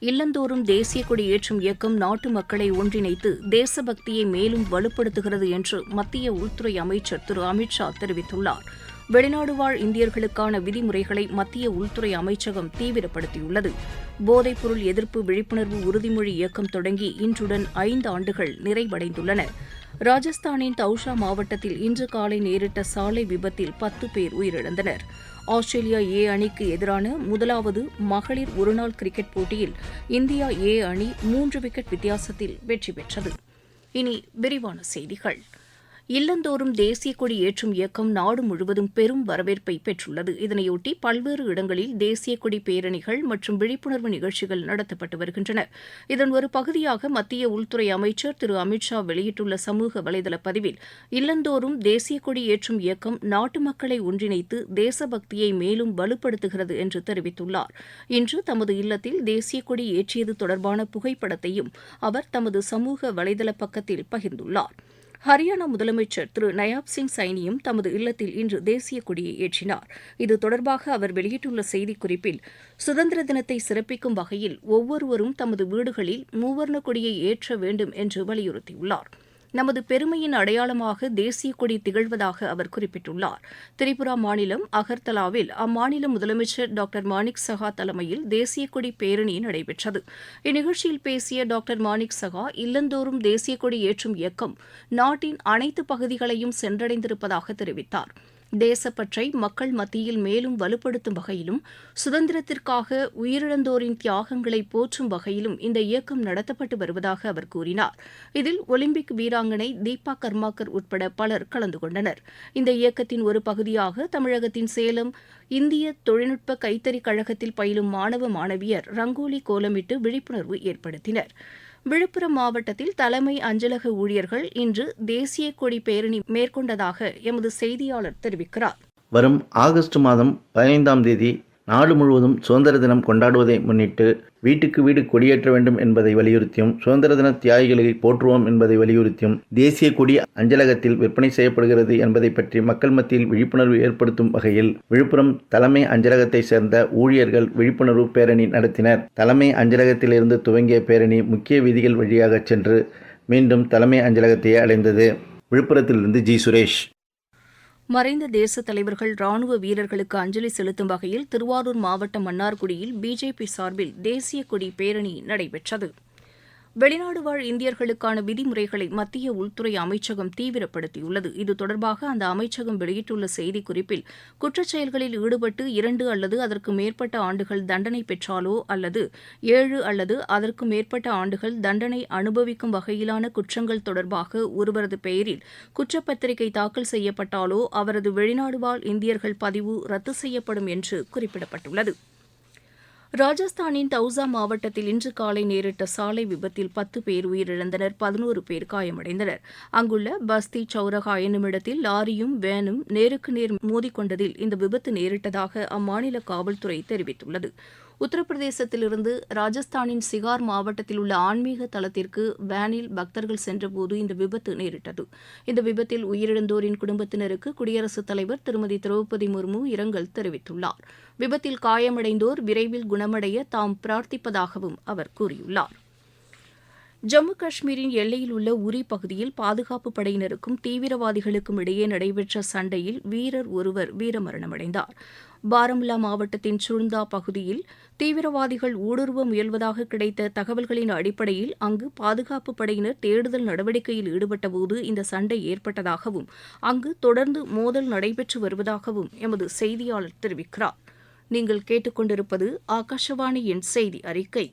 இல்லந்தோறும் தேசிய கொடி ஏற்றும் இயக்கம் நாட்டு மக்களை ஒன்றிணைத்து தேசபக்தியை மேலும் வலுப்படுத்துகிறது என்று மத்திய உள்துறை அமைச்சர் திரு அமித்ஷா தெரிவித்துள்ளார். வெளிநாடு வாழ் இந்தியர்களுக்கான விதிமுறைகளை மத்திய உள்துறை அமைச்சகம் தீவிரப்படுத்தியுள்ளது. போதைப்பொருள் எதிர்ப்பு விழிப்புணர்வு உறுதிமொழி இயக்கம் தொடங்கி இன்றுடன் ஐந்து ஆண்டுகள் நிறைவடைந்துள்ளன. ராஜஸ்தானின் தௌஷா மாவட்டத்தில் இன்று காலை நேரிட்ட சாலை விபத்தில் பத்து பேர் உயிரிழந்தனர். ஆஸ்திரேலியா ஏ அணிக்கு எதிரான முதலாவது மகளிர் ஒருநாள் கிரிக்கெட் போட்டியில் இந்தியா ஏ அணி மூன்று விக்கெட் வித்தியாசத்தில் வெற்றி பெற்றது. இனி விரிவான செய்திகள். இல்லந்தோறும் தேசிய கொடி ஏற்றும் இயக்கம் நாடு முழுவதும் பெரும் வரவேற்பை பெற்றுள்ளது. இதனையொட்டி பல்வேறு இடங்களில் தேசிய கொடி பேரணிகள் மற்றும் விழிப்புணர்வு நிகழ்ச்சிகள் நடத்தப்பட்டு வருகின்றன. இதன் ஒரு பகுதியாக மத்திய உள்துறை அமைச்சர் திரு. அமித்ஷா வெளியிட்டுள்ள சமூக வலைதள பதிவில் இல்லந்தோறும் தேசிய கொடி ஏற்றும் இயக்கம் நாட்டு மக்களை ஒன்றிணைத்து தேசபக்தியை மேலும் வலுப்படுத்துகிறது என்று தெரிவித்துள்ளார். இன்று தமது இல்லத்தில் தேசிய கொடி ஏற்றியது தொடர்பான புகைப்படத்தையும் அவர் தமது சமூக வலைதள பக்கத்தில் பகிர்ந்துள்ளார். ஹரியானா முதலமைச்சர் திரு நயாப் சிங் சைனியும் தமது இல்லத்தில் இன்று தேசிய கொடியை ஏற்றினார். இது தொடர்பாக அவர் வெளியிட்டுள்ள செய்திக்குறிப்பில் சுதந்திர தினத்தை சிறப்பிக்கும் வகையில் ஒவ்வொருவரும் தமது வீடுகளில் மூவர்ண கொடியை ஏற்ற வேண்டும் என்று வலியுறுத்தியுள்ளார். நமது பெருமையின் அடையாளமாக தேசிய கொடி திகழ்வதாக அவர் குறிப்பிட்டுள்ளார். திரிபுரா மாநிலம் அகர்தலாவில் அம்மாநில முதலமைச்சர் டாக்டர் மாணிக் சஹா தலைமையில் தேசிய கொடி பேரணி நடைபெற்றது. இந்நிகழ்ச்சியில் பேசிய டாக்டர் மாணிக் சஹா இல்லந்தோறும் தேசிய கொடி ஏற்றும் இயக்கம் நாட்டின் அனைத்து பகுதிகளையும் சென்றடைந்திருப்பதாக தெரிவித்தார். தேசப்பற்றை மக்கள் மத்தியில் மேலும் வலுப்படுத்தும் வகையிலும் சுதந்திரத்திற்காக உயிரிழந்தோரின் தியாகங்களை போற்றும் வகையிலும் இந்த இயக்கம் நடத்தப்பட்டு வருவதாக அவர் கூறினார். இதில் ஒலிம்பிக் வீராங்கனை தீபா கர்மாக்கர் உட்பட பலர் கலந்து கொண்டனர். இந்த இயக்கத்தின் ஒரு பகுதியாக தமிழகத்தின் சேலம் இந்திய தொழில்நுட்ப கைத்தறி கழகத்தில் பயிலும் மாணவ மாணவியர் ரங்கோலி கோலமிட்டு விழிப்புணர்வு ஏற்படுத்தினர். விழுப்புரம் மாவட்டத்தில் தலைமை அஞ்சலக ஊழியர்கள் இன்று தேசிய கொடி பேரணி மேற்கொண்டதாக எமது செய்தியாளர் தெரிவிக்கிறார். வரும் ஆகஸ்ட் மாதம் பதினைந்தாம் தேதி நாடு முழுவதும் சுதந்திர தினம் கொண்டாடுவதை முன்னிட்டு வீட்டுக்கு வீடு கொடியேற்ற வேண்டும் என்பதை வலியுறுத்தியும் சுதந்திர தின தியாகிகளை போற்றுவோம் என்பதை வலியுறுத்தியும் தேசிய கொடி அஞ்சலகத்தில் விற்பனை செய்யப்படுகிறது என்பதை பற்றி மக்கள் மத்தியில் விழிப்புணர்வு ஏற்படுத்தும் வகையில் விழுப்புரம் தலைமை அஞ்சலகத்தை சேர்ந்த ஊழியர்கள் விழிப்புணர்வு பேரணி நடத்தினர். தலைமை அஞ்சலகத்திலிருந்து துவங்கிய பேரணி முக்கிய வீதிகள் வழியாக சென்று மீண்டும் தலைமை அஞ்சலகத்தையே அடைந்தது. விழுப்புரத்திலிருந்து ஜி. சுரேஷ். மறைந்த தேச தலைவர்கள் ராணுவ வீரர்களுக்கு அஞ்சலி செலுத்தும் வகையில் திருவாரூர் மாவட்டம் மன்னார்குடியில் பிஜேபி சார்பில் தேசிய கொடி பேரணி நடைபெற்றது. வெளிநாடு வாழ் இந்தியர்களுக்கான விதிமுறைகளை மத்திய உள்துறை அமைச்சகம் தீவிரப்படுத்தியுள்ளது. இது தொடர்பாக அந்த அமைச்சகம் வெளியிட்டுள்ள செய்திக்குறிப்பில் குற்றச்செயல்களில் ஈடுபட்டு இரண்டு அல்லது அதற்கு மேற்பட்ட ஆண்டுகள் தண்டனை பெற்றாலோ அல்லது ஏழு அல்லது அதற்கு மேற்பட்ட ஆண்டுகள் தண்டனை அனுபவிக்கும் வகையிலான குற்றங்கள் தொடர்பாக ஒருவரது பெயரில் குற்றப்பத்திரிகை தாக்கல் செய்யப்பட்டாலோ அவரது வெளிநாடு வாழ் இந்தியர்கள் பதிவு ரத்து செய்யப்படும் என்று குறிப்பிடப்பட்டுள்ளது. ராஜஸ்தானின் தௌசா மாவட்டத்தில் இன்று காலை நேரிட்ட சாலை விபத்தில் பத்து பேர் உயிரிழந்தனர் பதினோரு பேர் காயமடைந்தனர். அங்குள்ள பஸ்தி சௌரகா என்னுமிடத்தில் லாரியும் வேனும் நேருக்கு நேர் மோதிக்கொண்டதில் இந்த விபத்து நேரிட்டதாக அம்மாநில காவல்துறை தெரிவித்துள்ளது. உத்தரப்பிரதேசத்திலிருந்து ராஜஸ்தானின் சிகார் மாவட்டத்தில் உள்ள ஆன்மீக தலத்திற்கு வேனில் பக்தர்கள் சென்றபோது இந்த விபத்து நேரிட்டது. இந்த விபத்தில் உயிரிழந்தோரின் குடும்பத்தினருக்கு குடியரசுத் தலைவர் திருமதி திரௌபதி முர்மு இரங்கல் தெரிவித்துள்ளார். விபத்தில் காயமடைந்தோர் விரைவில் குணமடைய தாம் பிரார்த்திப்பதாகவும் அவர் கூறியுள்ளார். ஜம்மு காஷ்மீரின் எல்லையில் உள்ள உரி பகுதியில் பாதுகாப்பு படையினருக்கும் தீவிரவாதிகளுக்கும் இடையே நடைபெற்ற சண்டையில் வீரர் ஒருவர் வீரமரணமடைந்தார். பாரமுல்லா மாவட்டத்தின் சுருந்தா பகுதியில் தீவிரவாதிகள் ஊடுருவ முயல்வதாக கிடைத்த தகவல்களின் அடிப்படையில் அங்கு பாதுகாப்பு படையினர் தேடுதல் நடவடிக்கையில் ஈடுபட்டபோது இந்த சண்டை ஏற்பட்டதாகவும் அங்கு தொடர்ந்து மோதல் நடைபெற்று வருவதாகவும் எமது செய்தியாளர் தெரிவிக்கிறார். நீங்கள் கேட்டுக்கொண்டிருப்பது ஆகாஷவாணியின் செய்தி அறிக்கை.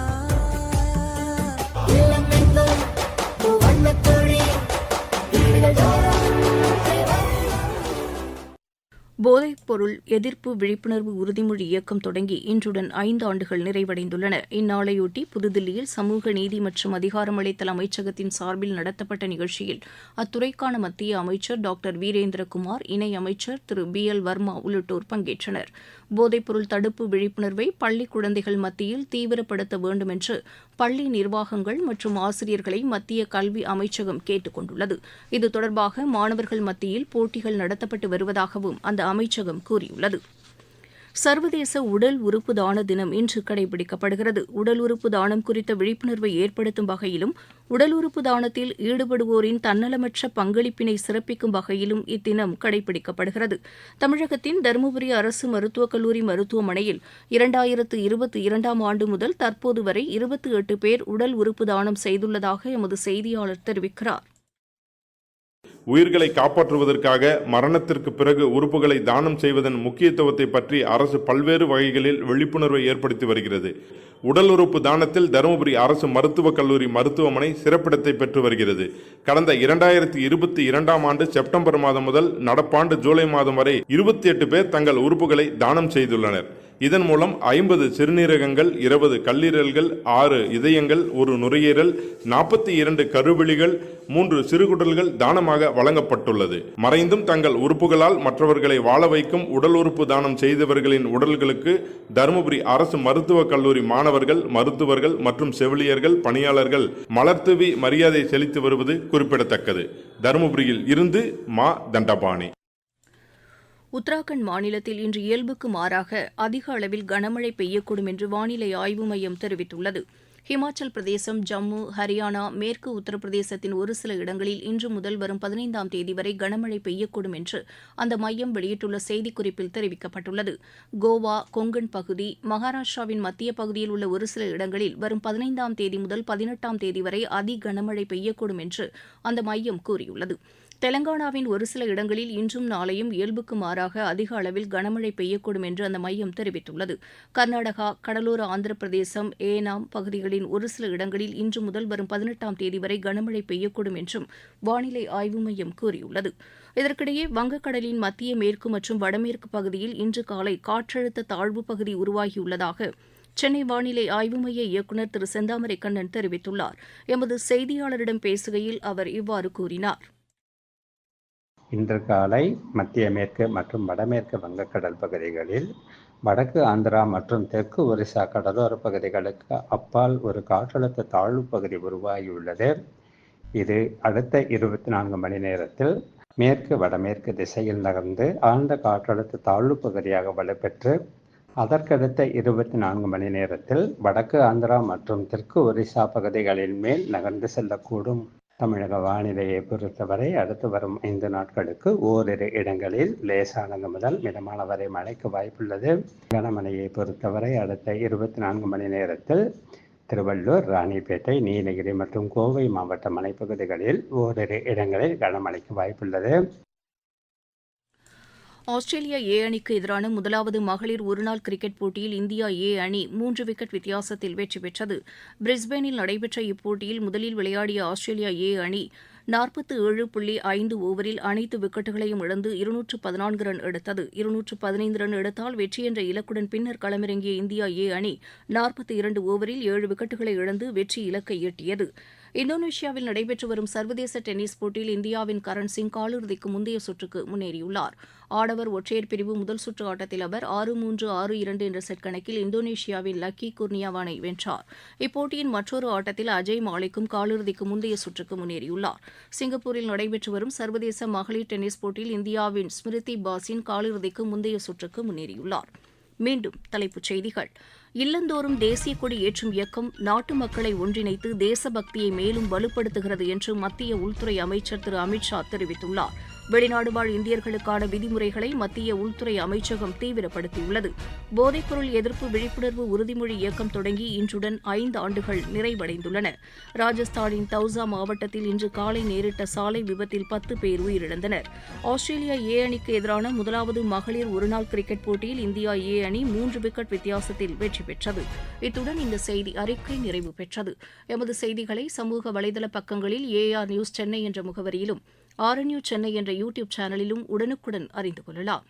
போதைப்பொருள் எதிர்ப்பு விழிப்புணர்வு உறுதிமொழி இயக்கம் தொடங்கி இன்றுடன் ஐந்து ஆண்டுகள் நிறைவடைந்துள்ளன. இந்நாளையொட்டி புதுதில்லியில் சமூக நீதி மற்றும் அதிகாரமளித்தல் அமைச்சகத்தின் சார்பில் நடத்தப்பட்ட நிகழ்ச்சியில் அத்துறைக்கான மத்திய அமைச்சர் டாக்டர் வீரேந்திரகுமார் இணை அமைச்சர் திரு பி எல் வர்மா உள்ளிட்டோர் பங்கேற்றனர். போதைப்பொருள் தடுப்பு விழிப்புணர்வை பள்ளி குழந்தைகள் மத்தியில் தீவிரப்படுத்த வேண்டும் என்று பள்ளி நிர்வாகங்கள் மற்றும் ஆசிரியர்களை மத்திய கல்வி அமைச்சகம் கேட்டுக் கொண்டுள்ளது இது தொடர்பாக மாணவர்கள் மத்தியில் போட்டிகள் நடத்தப்பட்டு வருவதாகவும் அந்த அமைச்சகம் கூறியுள்ளது. சர்வதேச உடல் உறுப்பு தான தினம் இன்று கடைபிடிக்கப்படுகிறது. உடல் உறுப்பு தானம் குறித்த விழிப்புணர்வை ஏற்படுத்தும் வகையிலும் உடல் உறுப்பு தானத்தில் ஈடுபடுவோரின் தன்னலமற்ற பங்களிப்பினை சிறப்பிக்கும் வகையிலும் இத்தினம் கடைபிடிக்கப்படுகிறது. தமிழகத்தின் தருமபுரி அரசு மருத்துவக் கல்லூரி மருத்துவமனையில் இரண்டாயிரத்து இருபத்தி இரண்டாம் ஆண்டு முதல் தற்போது வரை இருபத்தி எட்டு பேர் உடல் உறுப்பு தானம் செய்துள்ளதாக எமது செய்தியாளர் தெரிவிக்கிறார். உயிர்களை காப்பாற்றுவதற்காக மரணத்திற்கு பிறகு உறுப்புகளை தானம் செய்வதன் முக்கியத்துவத்தை பற்றி அரசு பல்வேறு வகைகளில் விழிப்புணர்வை ஏற்படுத்தி வருகிறது. உடல் உறுப்பு தானத்தில் தருமபுரி அரசு மருத்துவக் கல்லூரி மருத்துவமனை சிறப்பிடத்தை பெற்று வருகிறது. கடந்த இரண்டாயிரத்தி இருபத்தி இரண்டாம் ஆண்டு செப்டம்பர் மாதம் முதல் நடப்பாண்டு ஜூலை மாதம் வரை இருபத்தி எட்டு பேர் தங்கள் உறுப்புகளை தானம் செய்துள்ளனர். இதன் மூலம் ஐம்பது சிறுநீரகங்கள் இருபது கல்லீரல்கள் ஆறு இதயங்கள் ஒரு நுரையீரல் நாற்பத்தி இரண்டு கருவிழிகள் மூன்று சிறுகுடல்கள் தானமாக வழங்கப்பட்டுள்ளது. மறைந்தும் தங்கள் உறுப்புகளால் மற்றவர்களை வாழ வைக்கும் உடல் உறுப்பு தானம் செய்தவர்களின் உடல்களுக்கு தருமபுரி அரசு மருத்துவக் கல்லூரி மாணவர்கள் மருத்துவர்கள் மற்றும் செவிலியர்கள் பணியாளர்கள் மலர்த்துவி மரியாதை செலுத்தி வருவது குறிப்பிடத்தக்கது. தருமபுரியில் இருந்து மா. தண்டபாணி. உத்தராகண்ட் மாநிலத்தில் இன்று இயல்புக்கு மாறாக அதிக அளவில் கனமழை பெய்யக்கூடும் என்று வானிலை ஆய்வு மையம் தெரிவித்துள்ளது. ஹிமாச்சல் பிரதேசம் ஜம்மு ஹரியானா மேற்கு உத்தரப்பிரதேசத்தின் ஒரு சில இடங்களில் இன்று முதல் வரும் பதினைந்தாம் தேதி வரை கனமழை பெய்யக்கூடும் என்று அந்த மையம் வெளியிட்டுள்ள செய்திக்குறிப்பில் தெரிவிக்கப்பட்டுள்ளது. கோவா கொங்கன் பகுதி மகாராஷ்டிராவின் மத்திய பகுதியில் உள்ள ஒரு சில இடங்களில் வரும் பதினைந்தாம் தேதி முதல் பதினெட்டாம் தேதி வரை அதி கனமழை பெய்யக்கூடும் என்று அந்த மையம் கூறியுள்ளது. தெலங்கானாவின் ஒரு சில இடங்களில் இன்றும் நாளையும் இயல்புக்கு மாறாக அதிக அளவில் கனமழை பெய்யக்கூடும் என்று அந்த மையம் தெரிவித்துள்ளது. கர்நாடகா கடலோர ஆந்திர பிரதேசம் ஏனாம் பகுதிகளின் ஒரு சில இடங்களில் இன்று முதல் வரும் பதினெட்டாம் தேதி வரை கனமழை பெய்யக்கூடும் என்றும் வானிலை ஆய்வு மையம் கூறியுள்ளது. இதற்கிடையே வங்கக்கடலின் மத்திய மேற்கு மற்றும் வடமேற்கு பகுதியில் இன்று காலை காற்றழுத்த தாழ்வு பகுதி உருவாகியுள்ளதாக சென்னை வானிலை ஆய்வு மைய இயக்குநர் திரு செந்தாமரை கண்ணன் தெரிவித்துள்ளார். எமது செய்தியாளரிடம் பேசுகையில் அவர் இவ்வாறு கூறினார். இன்று காலை மத்திய மேற்கு மற்றும் வடமேற்கு வங்கக்கடல் பகுதிகளில் வடக்கு ஆந்திரா மற்றும் தெற்கு ஒரிசா கடலோர பகுதிகளுக்கு அப்பால் ஒரு காற்றழுத்த தாழ்வு பகுதி உருவாகியுள்ளது. இது அடுத்த இருபத்தி நான்கு மணி நேரத்தில் மேற்கு வடமேற்கு திசையில் நகர்ந்து ஆழ்ந்த காற்றழுத்த தாழ்வு பகுதியாக வலுப்பெற்று அதற்கடுத்த இருபத்தி நான்கு மணி நேரத்தில் வடக்கு ஆந்திரா மற்றும் தெற்கு ஒரிசா பகுதிகளின் மேல் நகர்ந்து செல்லக்கூடும். தமிழக வானிலையை பொறுத்தவரை அடுத்து வரும் ஐந்து நாட்களுக்கு ஓரிரு இடங்களில் லேசானது முதல் மிதமான வரை மழைக்கு வாய்ப்புள்ளது. கனமழையை பொறுத்தவரை அடுத்த இருபத்தி நான்கு மணி நேரத்தில் திருவள்ளூர் ராணிப்பேட்டை நீலகிரி மற்றும் கோவை மாவட்ட மலைப்பகுதிகளில் ஓரிரு இடங்களில் கனமழைக்கு வாய்ப்புள்ளது. ஆஸ்திரேலியா ஏ அணிக்கு எதிரான முதலாவது மகளிர் ஒருநாள் கிரிக்கெட் போட்டியில் இந்தியா ஏ அணி மூன்று விக்கெட் வித்தியாசத்தில் வெற்றி பெற்றது. பிரிஸ்பேனில் நடைபெற்ற இப்போட்டியில் முதலில் விளையாடிய ஆஸ்திரேலியா ஏ அணி நாற்பத்து ஏழு புள்ளி ஐந்து ஓவரில் அனைத்து விக்கெட்டுகளையும் இழந்து இருநூற்று பதினான்கு ரன் எடுத்தது. இருநூற்று பதினைந்து ரன் எடுத்தால் வெற்றி என்ற இலக்குடன் பின்னர் களமிறங்கிய இந்தியா ஏ அணி நாற்பத்தி இரண்டு ஓவரில் ஏழு விக்கெட்டுகளை இழந்து வெற்றி இலக்கை எட்டியது. இந்தோனேஷியாவில் நடைபெற்று வரும் சர்வதேச டென்னிஸ் போட்டியில் இந்தியாவின் கரண் சிங் காலிறுதிக்கு முந்தைய சுற்றுக்கு முன்னேறியுள்ளார். ஆடவர் ஒற்றையர் பிரிவு முதல் சுற்று ஆட்டத்தில் அவர் ஆறு மூன்று ஆறு இரண்டு என்ற செட் கணக்கில் இந்தோனேஷியாவின் லக்கி குர்னியாவானை வென்றார். இப்போட்டியின் மற்றொரு ஆட்டத்தில் அஜய் மாலிக்கும் காலிறுதிக்கு முந்தைய சுற்றுக்கு முன்னேறியுள்ளார். சிங்கப்பூரில் நடைபெற்று வரும் சர்வதேச மகளிர் டென்னிஸ் போட்டியில் இந்தியாவின் ஸ்மிருதி பாசின் காலிறுதிக்கு முந்தைய சுற்றுக்கு முன்னேறியுள்ளார். மீண்டும் தலைப்புச் செய்திகள். இல்லந்தோறும் தேசிய கொடி ஏற்றும் இயக்கம் நாட்டு மக்களை ஒன்றிணைத்து தேசபக்தியை மேலும் வலுப்படுத்துகிறது என்று மத்திய உள்துறை அமைச்சர் திரு அமித்ஷா தெரிவித்துள்ளார். வெளிநாடு வாழ் இந்தியர்களுக்கான விதிமுறைகளை மத்திய உள்துறை அமைச்சகம் தீவிரப்படுத்தியுள்ளது. போதைப்பொருள் எதிர்ப்பு விழிப்புணர்வு உறுதிமொழி இயக்கம் தொடங்கி இன்றுடன் ஐந்து ஆண்டுகள் நிறைவடைந்துள்ளன. ராஜஸ்தானின் தௌசா மாவட்டத்தில் இன்று காலை நேரிட்ட சாலை விபத்தில் பத்து பேர் உயிரிழந்தனர். ஆஸ்திரேலியா ஏ அணிக்கு எதிரான முதலாவது மகளிர் ஒருநாள் கிரிக்கெட் போட்டியில் இந்தியா ஏ அணி மூன்று விக்கெட் வித்தியாசத்தில் வெற்றி பெற்றது. இத்துடன் இந்த செய்தி அறிக்கை நிறைவு பெற்றது. எமது செய்திகளை சமூக வலைதள பக்கங்களில் ஏஆர் நியூஸ் சென்னை என்ற முகவரியிலும் ஆர்என்யூ சென்னை என்ற யூடியூப் சேனலிலும் உடனுக்குடன் அறிந்து கொள்ளலாம்.